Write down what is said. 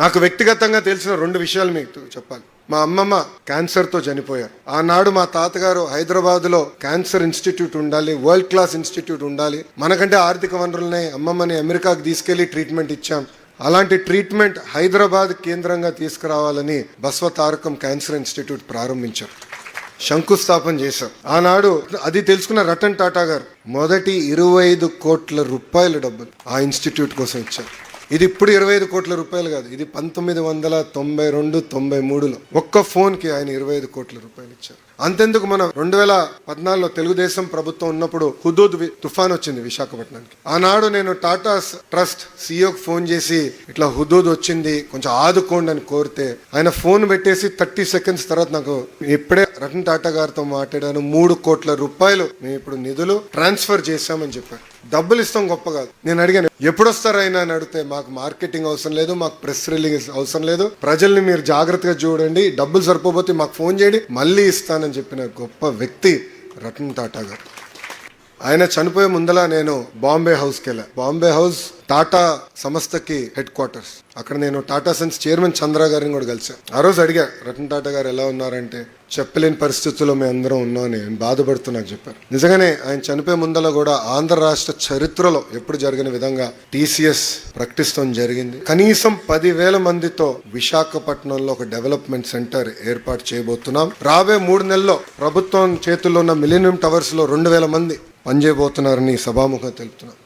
నాకు వ్యక్తిగతంగా తెలిసిన రెండు విషయాలు మీకు చెప్పాలి. మా అమ్మమ్మ క్యాన్సర్తో చనిపోయారు. ఆనాడు మా తాతగారు హైదరాబాద్లో క్యాన్సర్ ఇన్స్టిట్యూట్ ఉండాలి వరల్డ్ క్లాస్ ఇన్స్టిట్యూట్ ఉండాలి. మనకంటే ఆర్థిక వనరులనే అమ్మమ్మని అమెరికాకి తీసుకెళ్ళి ట్రీట్మెంట్ ఇచ్చాం. అలాంటి ట్రీట్మెంట్ హైదరాబాద్ కేంద్రంగా తీసుకురావాలని బస్వ తారకం క్యాన్సర్ ఇన్స్టిట్యూట్ ప్రారంభించారు. శంకుస్థాపన చేశారు. ఆనాడు అది తెలుసుకున్న రతన్ టాటా గారు మొదటి ఇరవై ఐదు కోట్ల రూపాయల డబ్బులు ఆ ఇన్స్టిట్యూట్ కోసం ఇచ్చారు. ఇది ఇప్పుడు ఇరవై ఐదు కోట్ల రూపాయలు కాదు. ఇది పంతొమ్మిది వందల తొంభై రెండు తొంభై మూడులో ఒక్క ఫోన్కి ఆయన ఇరవై ఐదు కోట్ల రూపాయలు ఇచ్చారు. అంతెందుకు మనం రెండు వేల పద్నాలుగులో తెలుగుదేశం ప్రభుత్వం ఉన్నప్పుడు హుదూద్ తుఫాన్ వచ్చింది విశాఖపట్నానికి. ఆనాడు నేను టాటా ట్రస్ట్ సీఈఓకి ఫోన్ చేసి ఇట్లా హుదూద్ వచ్చింది కొంచెం ఆదుకోండి అని కోరితే ఆయన ఫోన్ పెట్టేసి థర్టీ సెకండ్స్ తర్వాత నాకు ఇప్పుడే రతన్ టాటా గారితో మాట్లాడాను మూడు కోట్ల రూపాయలు మేము ఇప్పుడు నిధులు ట్రాన్స్ఫర్ చేశామని చెప్పారు. డబ్బులు ఇస్తాం గొప్ప కాదు. నేను అడిగాను ఎప్పుడు వస్తారైనా అని అడిగితే మాకు మార్కెటింగ్ అవసరం లేదు మాకు ప్రెస్ రిలీజ్ అవసరం లేదు. ప్రజల్ని మీరు జాగ్రత్తగా చూడండి డబ్బులు సరిపోతే మాకు ఫోన్ చేయండి మళ్ళీ ఇస్తానని చెప్పిన గొప్ప వ్యక్తి రతన్ టాటా గారు. ఆయన చనిపోయే ముందల నేను బాంబే హౌస్కి వెళ్ళా. బాంబే హౌస్ టాటా సంస్థకి హెడ్ క్వార్టర్స్ అక్కడ నేను టాటా సన్స్ చైర్మన్ చంద్ర గారిని కూడా కలిసాను ఆ రోజు అడిగా రతన్ టాటా గారు ఎలా ఉన్నారంటే చెప్పలేని పరిస్థితుల్లో మేము అందరం ఉన్నామని ఆయన బాధపడుతున్నాను చెప్పారు. నిజంగానే ఆయన చనిపోయే ముందల కూడా ఆంధ్ర రాష్ట్ర చరిత్రలో ఎప్పుడు జరిగిన విధంగా టీసీఎస్ ప్రకటిస్తాం జరిగింది. కనీసం పదివేల మందితో విశాఖపట్నంలో ఒక డెవలప్మెంట్ సెంటర్ ఏర్పాటు చేయబోతున్నాం. రాబోయే మూడు నెలల్లో ప్రభుత్వం చేతుల్లో ఉన్న మిలీనియం టవర్స్లో రెండు వేల మంది పనిచేయబోతున్నారని సభాముఖం తెలుపుతున్నాం.